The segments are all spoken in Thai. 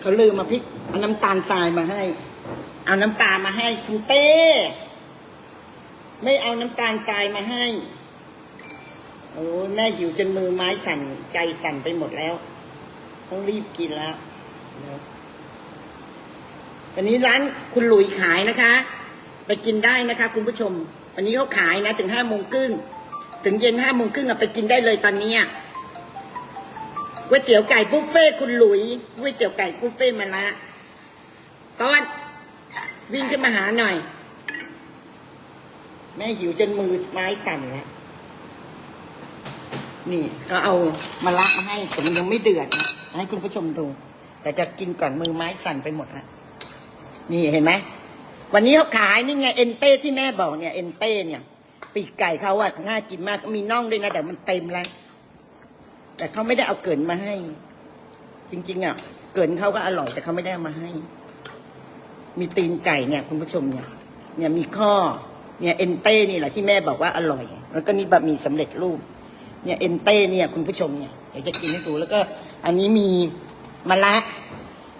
เขาลืมมาพริกเอาน้ำตาลทรายมาให้ เอาน้ำปลามาให้คุณเต้ไม่เอาน้ำตาลทรายมาให้ โอ้แม่หิวจนมือไม้สั่นใจสั่นไปหมดแล้ว ต้องรีบกินแล้ววันนี้ร้านคุณหลุยขายนะคะ ไปกินได้นะคะ คุณผู้ชม วันนี้เขาขายนะ ถึงห้าโมงครึ่งถึงเย็นห้าโมงครึ่งอะไปกินได้เลยตอนนี้ ก๋วยเตี๋ยวไก่บุฟเฟ่คุณหลุยก๋วยเตี๋ยวไก่บุฟเฟ่มาละตอนวิ่งขึ้นมาหาหน่อย แม่หิวจนมือไม้สั่นแล้วนี่ก็เอามาละมาให้แต่มันยังไม่เดือดนะให้คุณผู้ชมดู แต่จะกินก่อนมือไม้สั่นไปหมดแล้วนี่เห็นไหมวันนี้เขาขายนี่ไงเอ็นเต้ที่แม่บอกเนี่ยเอ็นเต้เนี่ย ปีกไก่เขาอะน่ากินมากมีน่องด้วยนะแต่มันเต็มแล้ว แต่เขาไม่ได้เอาเกินมาให้ จริง ๆอะเกินเขาก็อร่อยแต่เขาไม่ได้มาให้ มีตีนไก่เนี่ย คุณผู้ชมเนี่ย เนี่ยมีข้อ เนี่ยเอ็นเต้นี่แหละที่แม่บอกว่าอร่อย แล้วก็นี่บะหมี่สำเร็จรูป เนี่ยเอ็นเต้เนี่ย คุณผู้ชมเนี่ยเดี๋ยวจะกินให้ดูแล้วก็ อันนี้มีมะละ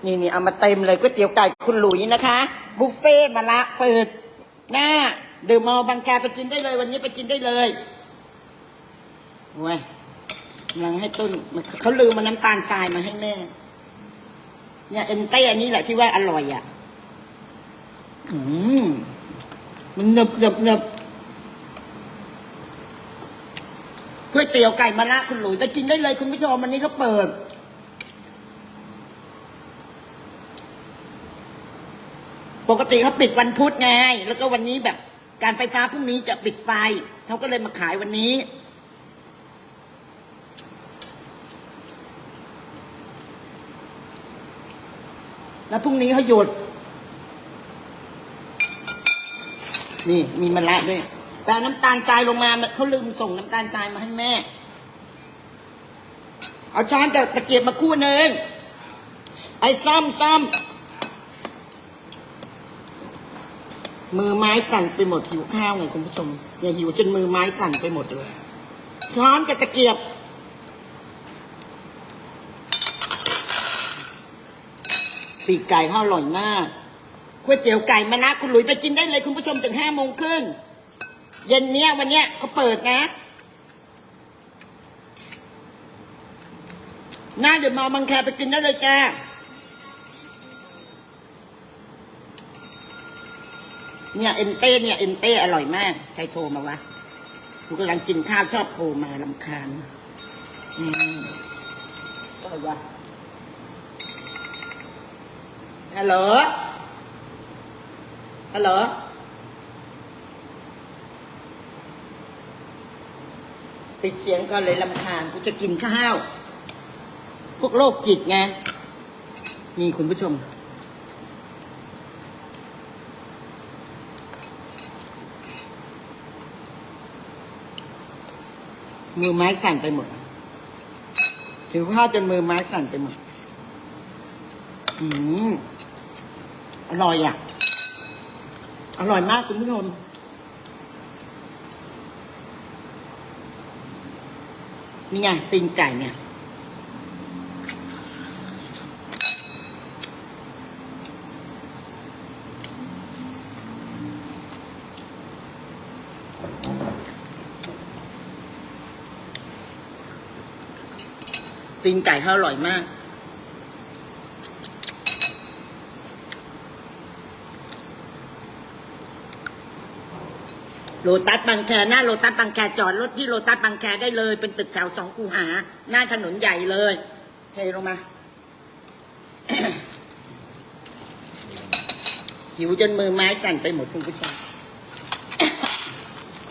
นี่นี่เอามาเต็มเลยก๋วยเตี๋ยวไก่คุณหลุยนะคะบุฟเฟ่มะละเปิด หน้าเดอมอลบางแคไปกินได้เลย วันนี้ไปกินได้เลยเว้ย กำลังให้ต้นเขาลืมมาน้ำตาลทรายมาให้แม่ เนี่ยเอ็นเต้อันนี้แหละที่ว่าอร่อยอะ อืมมันหนึบหนึบหนึบก๋วยเตี๋ยวไก่มะระคุณหลุยไปกินได้เลยคุณผู้ชมวันนี้เขาเปิด ปกติเขาปิดวันพุธไง แล้วก็วันนี้แบบการไฟฟ้าพรุ่งนี้จะปิดไฟ เขาก็เลยมาขายวันนี้ แล้วพรุ่งนี้เขาหยุด นี่มีมะระด้วยแต่น้ำตาลทรายลงมาเขาลืมส่งน้ำตาลทรายมาให้แม่ เอาช้อนกับตะเกียบมาคู่หนึ่งไอ้ซ้ำซ้ำมือไม้สั่นไปหมดหิวข้าวไงคุณผู้ชม อย่าหิวจนมือไม้สั่นไปหมดเลยช้อนกับตะเกียบ ปีกไก่ข้าอร่อยมากก๋วยเตี๋ยวไก่มานะคุณหลุยไปกินได้เลยคุณผู้ชมถึงห้าโมงครึ่งเย็นเนี้ยวันเนี้ยเขาเปิดนะ หน้าเดี๋ยวมาบางแคไปกินได้เลยจ้าเนี่ยเอ็นเต้เนี่ยเอ็นเต้อร่อยมาก ใครโทรมาวะกูกำลังกินข้าวชอบโทรมาลำคาญอืมก็วะ ฮัลโหล ฮัลโหล ปิดเสียงก่อนเลยลำคาญกูจะกินข้าว พวกโรคจิตไงนี่คุณผู้ชม มือไม้สั่นไปหมด ถือข้าวจนมือไม้สั่นไปหมด อืม อร่อยอะ อร่อยมากคุณผู้ชมนี่ไงตีนไก่เนี่ย ตีนไก่เขาอร่อยมาก โลตัสบางแคหน้าโลตัสบางแคจอดรถที่โลตัสบางแคได้เลย เป็นตึกแถวสองคูหา หน้าถนนใหญ่เลยเทลงมา หิวจนมือไม้สั่นไปหมดคุณผู้ชม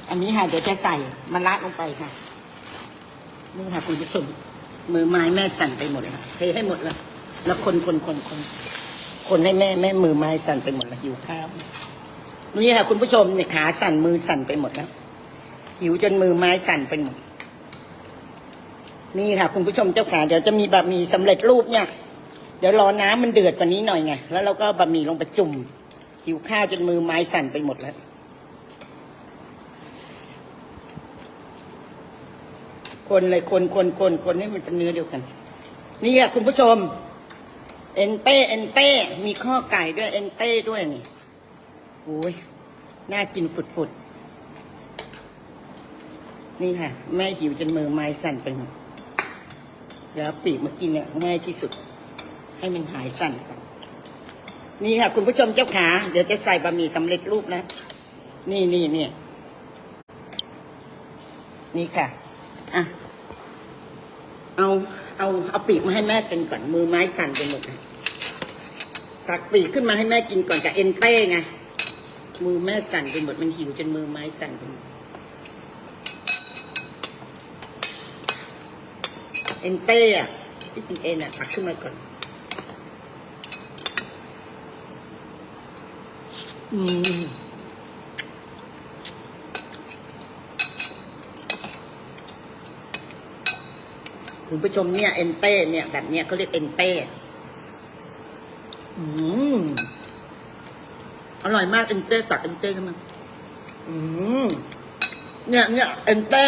อันนี้ค่ะเดี๋ยวจะใส่มะระลงไปค่ะ นี่ค่ะคุณผู้ชมมือไม้แม่สั่นไปหมดเลยค่ะเทให้หมดเลยแล้วคนคนคนคนคนให้แม่แม่มือไม้สั่นไปหมดแล้วหิวข้าว นี่ค่ะคุณผู้ชมเนี่ยขาสั่นมือสั่นไปหมดแล้ว หิวจนมือไม้สั่นไปหมด นี่ค่ะ คุณผู้ชมเจ้าขาเดี๋ยวจะมีบะหมี่สำเร็จรูปเนี่ย เดี๋ยวรอน้ำมันเดือดกว่านี้หน่อยไง แล้วเราก็บะหมี่ลงไปจุ่ม หิวข้าวจนมือไม้สั่นไปหมดแล้ว คนเลยคนคนคนคนให้มันเป็นเนื้อเดียวกัน นี่ค่ะคุณผู้ชม เอ็นเต้เอ็นเต้ มีข้อไก่ด้วยเอ็นเต้ด้วยนี่ อ้ยน่ากินฝุดๆ นี่ค่ะ แม่หิวจนมือไม้สั่นไปหมดเดี๋ยวปีกมากินเนี่ยง่ายที่สุด ให้มันหายสั่นนี่ค่ะ คุณผู้ชมเจ้าขาเดี๋ยวจะใส่บะหมี่สำเร็จรูปนะ นี่นี่นี่นี่ค่ะอะเอาเอาเอาปีกมาให้แม่กินก่อนมือไม้สั่นไปหมดตักปีกขึ้นมาให้แม่กินก่อนกับเอ็นเต้ไง มือแม่สั่นไปหมดมันหิวจนมือไม้สั่นไปหมดเอ็นเต้อะที่เป็นเอ็นอะตักขึ้นมาก่อน อืมคุณผู้ชมเนี่ยเอ็นเต้เนี่ยแบบเนี้ยเขาเรียกเอ็นเต้อืม อร่อยมากเอ็นเต้ตักเอ็นเต้ขึ้นมาอืมเนี่ยเนี่ยเอ็นเต้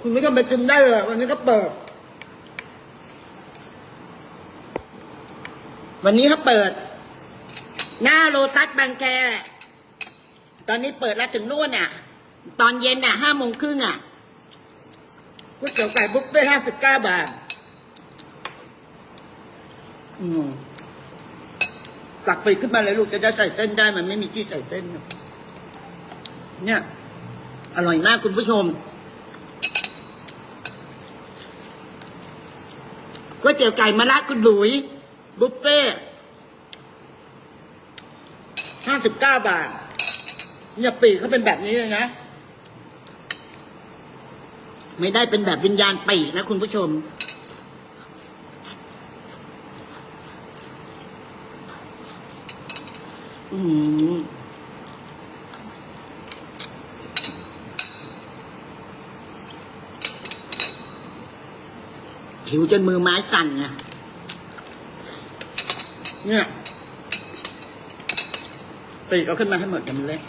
คุณไม่ต้องไปกินได้เลยวันนี้ก็เปิด วันนี้เขาเปิด หน้าโลตัสบางแคตอนนี้เปิดแล้วถึงนู่นอะ ตอนเย็นอะห้าโมงครึ่งอะก๋วยเตี๋ยวไก่บุฟเฟ่ห้าสิบเก้าบาท อืมตักไปขึ้นมาเลยลูกจะได้ใส่เส้นได้มันไม่มีที่ใส่เส้น เนี่ย อร่อยมากคุณผู้ชมก๋วยเตี๋ยวไก่มะระคุณหลุย บุฟเฟ่ห้าสิบเก้าบาท เนี่ยปีกเขาเป็นแบบนี้เลยนะ ไม่ได้เป็นแบบวิญญาณปีกนะคุณผู้ชม อืม หิวจนมือไม้สั่นไงเนี่ยปีกเอาขึ้นมาให้หมดกันเลย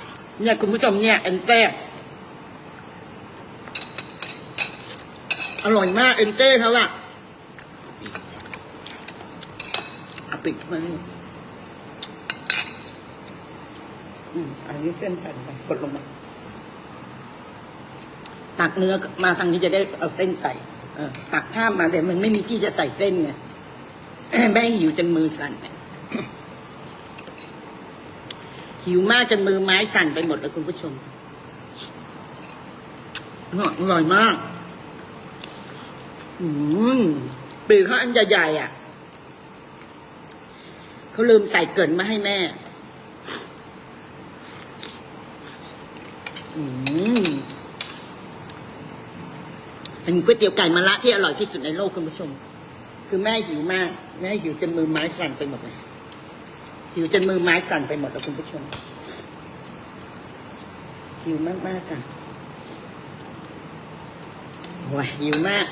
เนี่ยคุณผู้ชมเนี่ยเอ็นเต้อร่อยมากเอ็นเต้เขาอะเอาปีกมาให้ อืมอันนี้เส้นแผ่นไปกดลงมา ตักเนื้อมาทางนี้จะได้เอาเส้นใส่เออตักข้ามมาแต่มันไม่มีที่จะใส่เส้นไงแม่หิวจนมือสั่นหิวมากจนมือไม้สั่นไปหมดเลยคุณผู้ชมอร่อยมาก อืมปีกเขาอันใหญ่ๆอะ เขาลืมใส่เกินมาให้แม่ เป็นก๋วยเตี๋ยวไก่มะระที่อร่อยที่สุดในโลกคุณผู้ชม คือแม่หิวมาก แม่หิวจนมือไม้สั่นไปหมดเลยหิวจนมือไม้สั่นไปหมดแล้วคุณผู้ชมหิวมากมากๆค่ะโอ้ยหิวมาก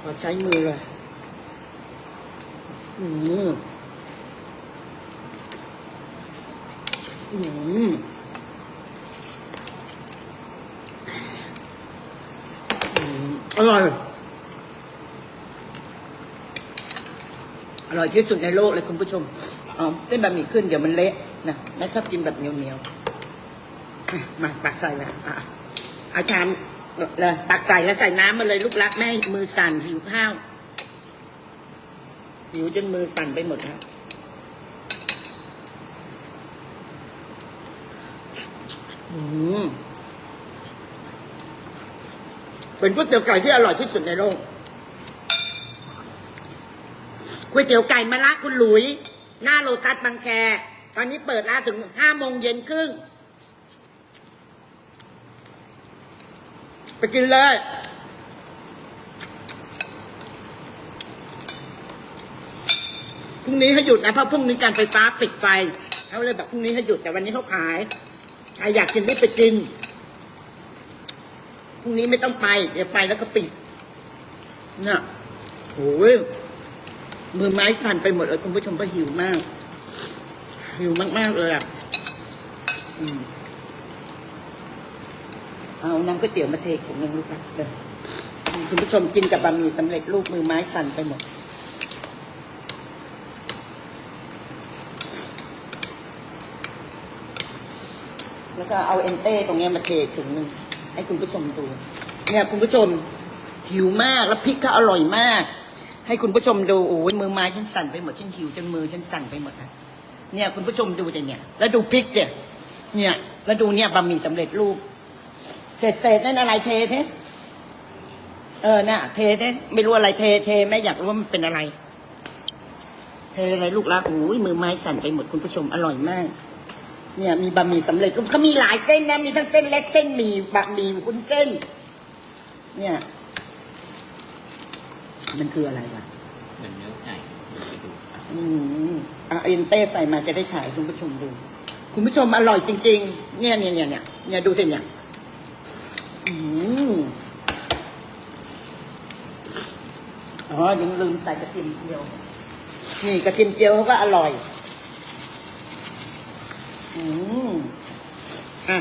ขอใช้มือเลยอืม อืมอร่อย อร่อยที่สุดในโลกเลยคุณผู้ชมอ๋อเส้นบะหมี่ขึ้นเดี๋ยวมันเละนะแม่ชอบกินแบบเหนียวๆอะมาตักใส่ละอะเอาชามเลยตักใส่แล้วใส่น้ำมาเลยลูกรักแม่มือสั่นหิวข้าวหิวจนมือสั่นไปหมดแล้วอืม เป็นก๋วยเตี๋ยวไก่ที่อร่อยที่สุดในโลกก๋วยเตี๋ยวไก่มะระคุณหลุย หน้าโลตัสบางแค ตอนนี้เปิดร้านถึงห้าโมงเย็นครึ่ง ไปกินเลยพรุ่งนี้ให้หยุดนะเพราะพรุ่งนี้การไฟฟ้าปิดไฟเขาเลยแบบพรุ่งนี้ให้หยุดแต่วันนี้เขาขาย ใครอยากกินรีบไปกิน พรุ่งนี้ไม่ต้องไป เดี๋ยวไปแล้วก็ปิดเนี่ยโอ้ยมือไม้สั่นไปหมดเลยคุณผู้ชมก็หิวมาก หิวมากๆเลยอะเอาน้ำก๋วยเตี๋ยวมาเทผมนึงลูกนะเดี๋ยวคุณผู้ชมกินกับบะหมี่สำเร็จรูปมือไม้สั่นไปหมด แล้วก็เอาเอนเต้ตรงนี้มาเทถุงหนึ่งให้คุณผู้ชมดู เนี่ยคุณผู้ชมหิวมากแล้วพริกก็อร่อยมาก ให้คุณผู้ชมดูโอ้ยมือไม้ฉันสั่นไปหมดฉันหิวจนมือฉันสั่นไปหมดนะเนี่ยคุณผู้ชมดูจะเนี่ย แล้วดูพริกเนี่ยเนี่ยแล้วดูเนี่ยบะหมี่สำเร็จรูปเศษเศษๆนั่นอะไรเทเทเออน่ะเทเทไม่รู้อะไรเทเทแม่อยากรู้ว่ามันเป็นอะไรเทอะไรลูกรักโอ้ยมือไม้สั่นไปหมดคุณผู้ชมอร่อยมาก เนี่ยมีบะหมี่สำเร็จรูปเขามีหลายเส้นนะ มีทั้งเส้นเล็กเส้นหมี่บะหมี่วุ้นเส้น เนี่ย มันคืออะไรวะเหมือนเนื้อไก่เดี๋ยวไปดูครับอืมเอาเอ็นเต้ใส่มาจะได้ถ่ายให้คุณผู้ชมดู คุณผู้ชมอร่อยจริง ๆ เนี่ยเนี่ยเนี่ยเนี่ยเนี่ยดูสิเนี่ยอืมอ๋อยังลืมใส่กระเทียมเจียว นี่กระเทียมเจียวเขาก็อร่อย อืมอะ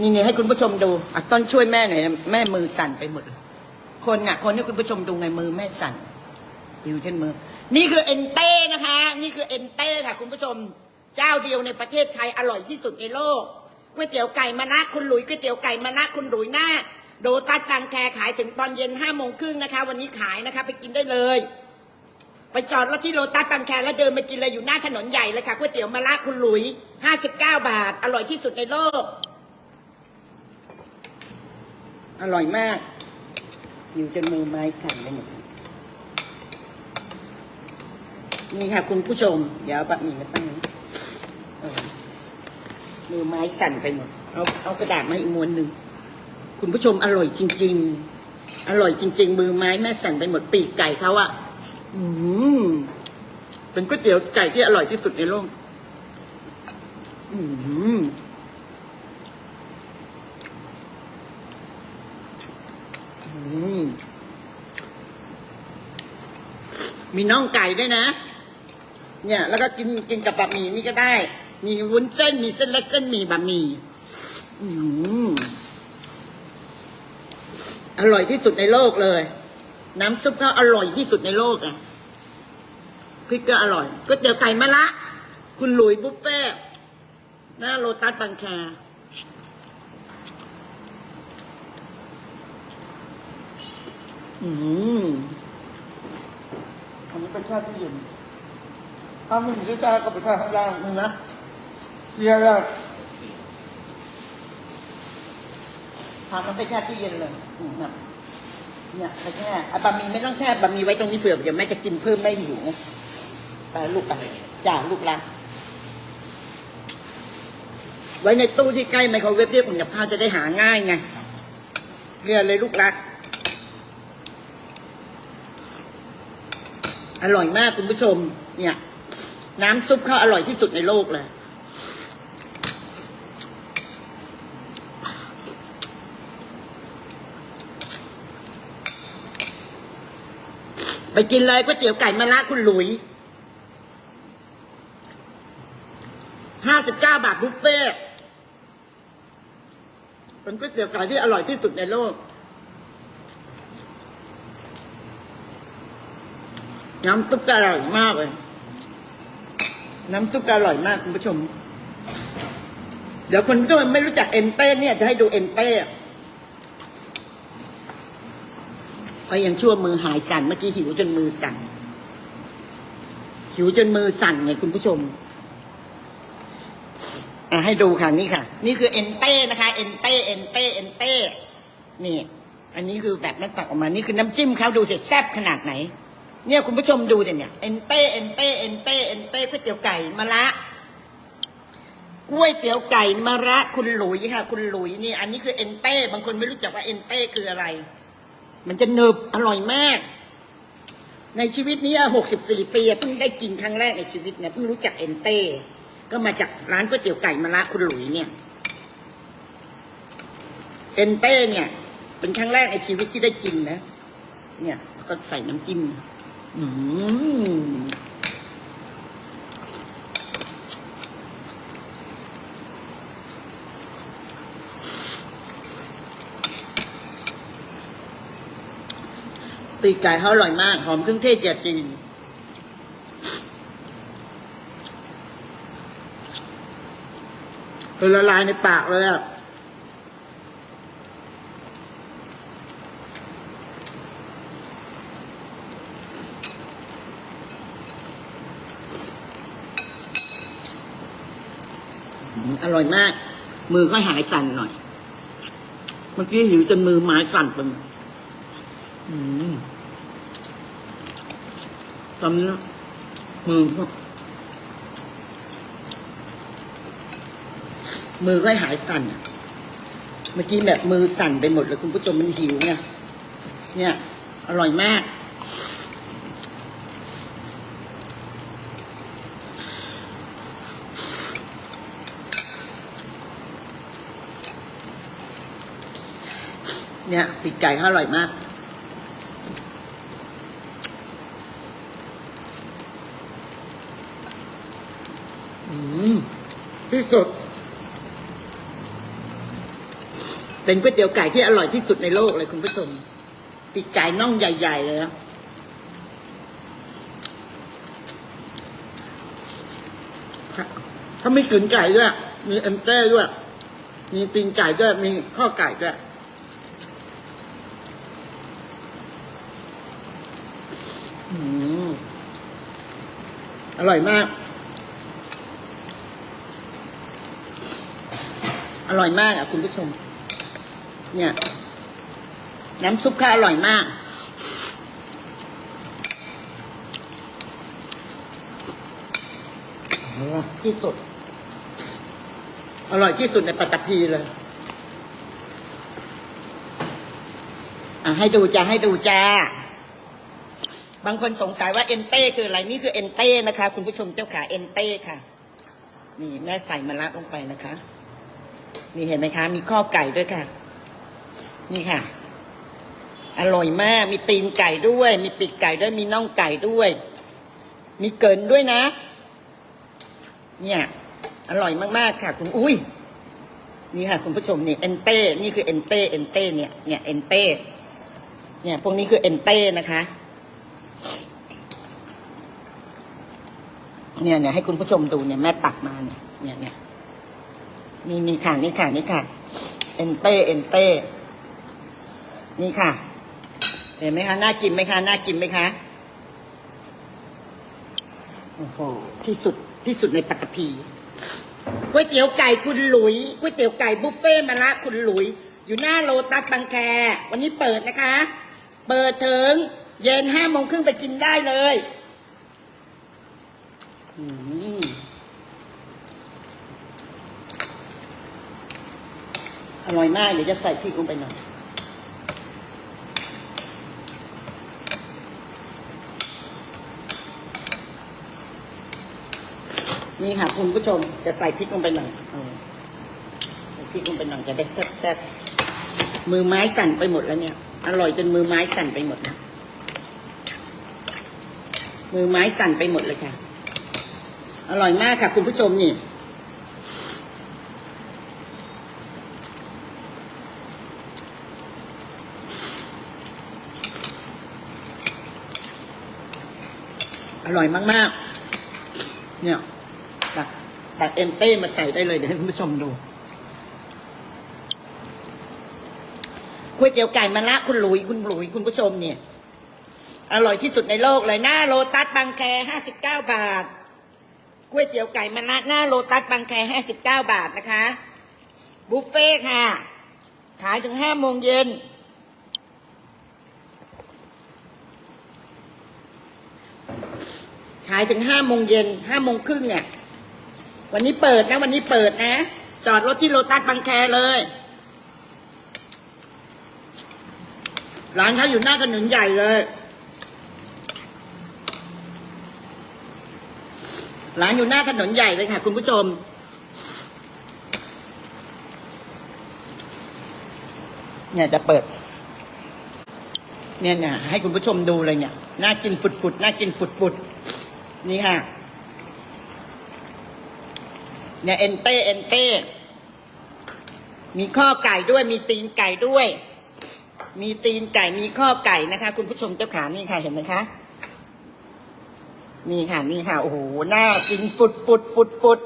นี่นี่ให้คุณผู้ชมดูอะต้นช่วยแม่หน่อยนะแม่มือสั่นไปหมดเลยคนอะ คนให้คุณผู้ชมดูไงมือแม่สั่นอยู่ที่มือ นี่คือเอ็นเต้นะคะ นี่คือเอ็นเต้ค่ะ คุณผู้ชม เจ้าเดียวในประเทศไทยอร่อยที่สุดในโลกก๋วยเตี๋ยวไก่มะนะคุณหลุยก๋วยเตี๋ยวไก่มะนะคุณหลุยหน้า โดตัสบางแคขายถึงตอนเย็นห้าโมงครึ่งนะคะ วันนี้ขายนะคะ ไปกินได้เลย ไปจอดรถที่โลตัสบางแคแล้วเดินไปกินเลยอยู่หน้าถนนใหญ่เลยค่ะก๋วยเตี๋ยวมะระคุณหลุยห้าสิบเก้าบาท อร่อยที่สุดในโลก อร่อยมากหิวจนมือไม้สั่นไปหมดนี่ค่ะคุณผู้ชม เดี๋ยวเอาบะหมี่มาตั้งนี้มือไม้สั่นไปหมด เอาเอากระดาษมาอีกม้วนหนึ่ง คุณผู้ชมอร่อยจริง ๆ อร่อยจริง ๆ มือไม้แม่สั่นไปหมดปีกไก่เขาอะ อืมเป็นก๋วยเตี๋ยวไก่ที่อร่อยที่สุดในโลกอืมอืมมีน่องไก่ด้วยนะ เนี่ย แล้วก็กินกินกับบะหมี่นี่ก็ได้ มีวุ้นเส้น มีเส้นเล็กเส้นหมี่บะหมี่อืมอร่อยที่สุดในโลกเลย น้ำซุปก็อร่อยที่สุดในโลกอะพริกก็อร่อยก๋วยเตี๋ยวไก่มะละ คุณหลุยบุฟเฟ่ต์หน้าโลตัสบางแคอืมอันนี้เป็นชาติที่เย็นถ้าไม่มีชาติก็เป็นชาติข้างล่างนึงนะเรียกว่าทำมันเป็นชาติที่เย็นเลยอืมแบบ เนี่ยแช่อะบะหมี่ไม่ต้องแช่บะหมี่ไว้ตรงนี้เผื่อเดี๋ยวแม่จะกินเพิ่มไม่หิวไปลูกไปจ่าลูกละไว้ในตู้ที่ใกล้ไมโครเวฟที่ผมกับข้าวจะได้หาง่ายไงเรียเลยลูกรัก อร่อยมากคุณผู้ชม เนี่ย น้ำซุปเขาอร่อยที่สุดในโลกเลย ไปกินเลยก๋วยเตี๋ยวไก่มะระคุณหลุยห้าสิบเก้าบาทบุฟเฟ่เป็นก๋วยเตี๋ยวไก่ที่อร่อยที่สุดในโลก น้ำซุปก็อร่อยมากเลย น้ำซุปก็อร่อยมากคุณผู้ชม เดี๋ยวคนที่ไม่รู้จักเอ็นเต้เนี่ยจะให้ดูเอ็นเต้ ก็ยังชั่วมือหายสั่นเมื่อกี้หิวจนมือสั่นหิวจนมือสั่นไงคุณผู้ชมอะให้ดูค่ะนี่ค่ะ นี่คือเอ็นเต้นะคะเอ็นเต้เอ็นเต้เอ็นเต้นี่ อันนี้คือแบบมันตักออกมา นี่คือน้ำจิ้มเขาดูเสร็จแซ่บขนาดไหน เนี่ยคุณผู้ชมดูสิเนี่ยเอ็นเต้เอ็นเต้เอ็นเต้เอ็นเต้ก๋วยเตี๋ยวไก่มะระก๋วยเตี๋ยวไก่มะระคุณหลุยค่ะ คุณหลุยนี่ อันนี้คือเอ็นเต้บางคนไม่รู้จักว่าเอ็นเต้คืออะไร มันจะหนึบอร่อยมาก ในชีวิตนี้หกสิบสี่ปีเพิ่งได้กินครั้งแรกในชีวิตเนี่ยเพิ่งรู้จักเอ็นเต้ ก็มาจากร้านก๋วยเตี๋ยวไก่มะระคุณหลุยเนี่ย เอ็นเต้เนี่ย เป็นครั้งแรกในชีวิตที่ได้กินนะ เนี่ย ก็ใส่น้ำจิ้ม อืม ปีกไก่เขาอร่อยมาก หอมเครื่องเทศยาจีนคือละลายในปากเลยอะอืมอร่อยมาก มือก็หายสั่นหน่อย เมื่อกี้หิวจนมือไม้สั่นไปหมดอืม ตอนนี้มือมือก็หายสั่นอะเมื่อกี้แบบมือสั่นไปหมดเลยคุณผู้ชมมันหิวไงเนี่ย อร่อยมาก เนี่ยปีกไก่เขาอร่อยมาก อืม ที่สุด เป็นก๋วยเตี๋ยวไก่ที่อร่อยที่สุดในโลกเลยคุณผู้ชมปีกไก่น่องใหญ่ ๆ เลยนะถ้าไมีกลืนไก่ด้วย มีเอ็มเต้ด้วย มีตีนไก่ด้วย มีข้อไก่ด้วยอืมอร่อยมาก อร่อยมากอะคุณผู้ชม เนี่ย น้ำซุปข้าอร่อยมากโอ้ที่สุด อร่อยที่สุดในปัตตภีเลยอะให้ดูจ้าให้ดูจ้า บางคนสงสัยว่าเอนเต้คืออะไรนี่คือเอนเต้นะคะ คุณผู้ชมเจ้าขาเอนเต้ค่ะ นี่แม่ใส่มะระลงไปนะคะ นี่เห็นไหมคะ มีข้อไก่ด้วยค่ะ นี่ค่ะ อร่อยมาก มีตีนไก่ด้วย มีปีกไก่ด้วย มีน่องไก่ด้วย มีเกินด้วยนะ เนี่ย อร่อยมากๆค่ะ คุณอุ้ยนี่ค่ะคุณผู้ชมนี่เอนเต้นี่คือเอนเต้เอนเต้เนี่ยเนี่ยเอนเต้เนี่ยพวกนี้คือเอนเต้นะคะเนี่ยเนี่ยให้คุณผู้ชมดูเนี่ยแม่ตักมาเนี่ยเนี่ยเนี่ย นี่นี่ค่ะ นี่ค่ะ นี่ค่ะ เอ็นเต้ เอ็นเต้ นี่ค่ะ เห็นไหมคะ น่ากินไหมคะ น่ากินไหมคะ โอ้โห ที่สุด ที่สุดในปัตตภีก๋วยเตี๋ยวไก่คุณหลุย ก๋วยเตี๋ยวไก่บุฟเฟ่มาละคุณหลุย อยู่หน้าโลตัสบางแค วันนี้เปิดนะคะ เปิดถึง เย็นห้าโมงครึ่งไปกินได้เลย อืม อร่อยมาก เดี๋ยวจะใส่พริกลงไปหน่อยนี่ค่ะคุณผู้ชมจะใส่พริกลงไปหน่อยใส่พริกลงไปหน่อยจะได้แซ่บๆมือไม้สั่นไปหมดแล้วเนี่ย อร่อยจนมือไม้สั่นไปหมดนะมือไม้สั่นไปหมดเลยค่ะ อร่อยมากค่ะ คุณผู้ชมนี่ ร่อยมากๆ เนี่ยตักตักเอ็นเต้มาใส่ได้เลยเดี๋ยวให้คุณผู้ชมดูก๋วยเตี๋ยวไก่มะละคุณหลุยคุณหลุยคุณผู้ชมเนี่ย อร่อยที่สุดในโลกเลยหน้าโลตัสบางแคห้าสิบเก้าบาทก๋วยเตี๋ยวไก่มะระหน้าโลตัสบางแคห้าสิบเก้าบาทนะคะ บุฟเฟ่ค่ะ ขายถึงห้าโมงเย็นายถึงห้าโมงเย็นห้าโมงครึ่งเนี่ยวันนี้เปิดนะ วันนี้เปิดนะ จอดรถที่โลตัสบางแคเลยร้านเขาอยู่หน้าถนนใหญ่เลยร้านอยู่หน้าถนนใหญ่เลยค่ะ คุณผู้ชม เนี่ยจะเปิด เนี่ยเนี่ยให้คุณผู้ชมดูเลยเนี่ย น่ากินฝุดๆน่ากินฝุดๆ นี่ค่ะ เนี่ยเอ็นเต้เอ็นเต้มีข้อไก่ด้วย มีตีนไก่ด้วย มีตีนไก่ มีข้อไก่นะคะ คุณผู้ชมเจ้าขานี่ค่ะ เห็นไหมคะ นี่ค่ะ นี่ค่ะ โอ้โหน่ากินฟุดฟุดฟุดฟุด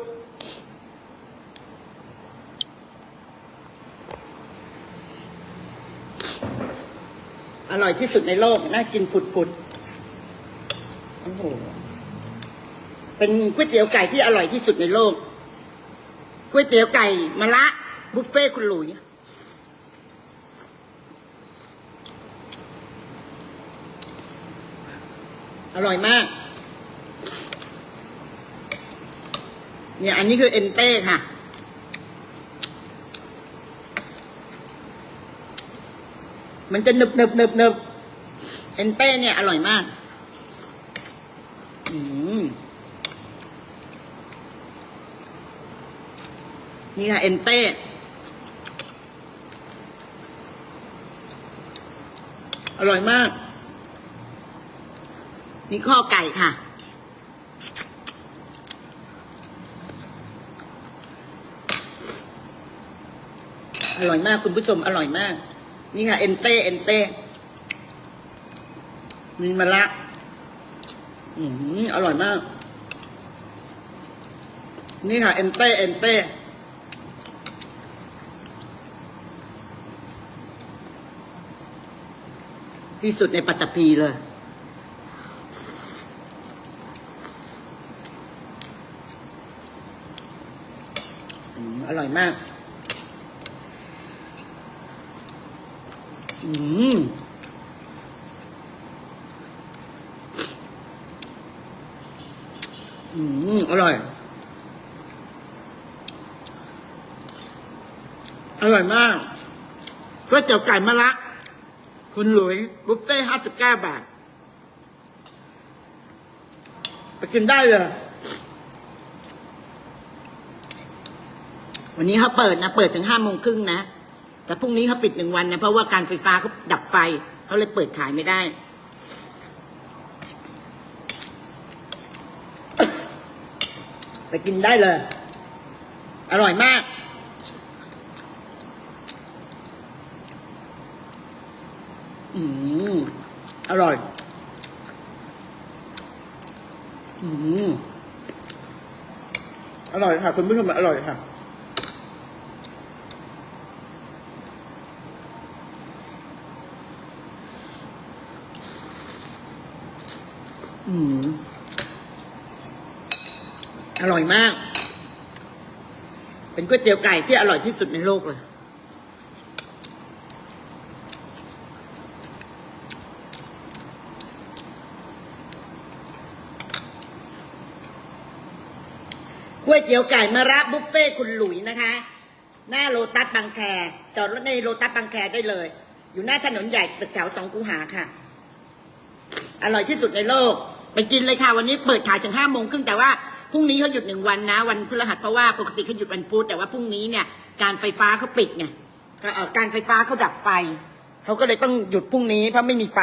อร่อยที่สุดในโลก น่ากินฟุดฟุดโอ้โห เป็นก๋วยเตี๋ยวไก่ที่อร่อยที่สุดในโลกก๋วยเตี๋ยวไก่มะละบุฟเฟ่คุณหลุยอร่อยมาก เนี่ย อันนี้คือเอ็นเต้ค่ะ มันจะหนึบหนึบหนึบหนึบเอ็นเต้เนี่ย อร่อยมาก อืม นี่ค่ะเอ็นเต้อร่อยมาก นี่ข้อไก่ค่ะ อร่อยมากคุณผู้ชมอร่อยมาก นี่ค่ะเอนเต้เอนเต้มีมะละอืมอร่อยมาก นี่ค่ะเอนเต้เอนเต้ ที่สุดในปัตตภีเลยอืมอร่อยมาก อืมอืมอร่อย อร่อยมากก๋วยเตี๋ยวไก่มะละ คุณหลุยบุฟเฟ่ห้าสิบเก้าบาท ไปกินได้เลยวันนี้เขาเปิดนะเปิดถึงห้าโมงครึ่งนะ แต่พรุ่งนี้เขาปิดหนึ่งวันนะเพราะว่าการไฟฟ้าเขาดับไฟเขาเลยเปิดขายไม่ได้ไปกินได้เลย อร่อยมาก อืม อร่อย อืมอร่อยค่ะ คุณผู้ชมอร่อยค่ะ อืม อร่อยมาก เป็นก๋วยเตี๋ยวไก่ที่อร่อยที่สุดในโลกเลย เตี๋ยวไก่มะระบุฟเฟ่คุณหลุยนะคะ หน้าโลตัสบางแคจอดรถในโลตัสบางแคได้เลย อยู่หน้าถนนใหญ่ตึกแถวสองคูหาค่ะ อร่อยที่สุดในโลก ไปกินเลยค่ะ วันนี้เปิดขายถึงห้าโมงครึ่งแต่ว่าพรุ่งนี้เขาหยุดหนึ่งวันนะ วันพฤหัสเพราะว่าปกติเขาหยุดวันพุธแต่ว่าพรุ่งนี้เนี่ยการไฟฟ้าเขาปิดไงการไฟฟ้าเขาดับไฟเขาก็เลยต้องหยุดพรุ่งนี้เพราะไม่มีไฟ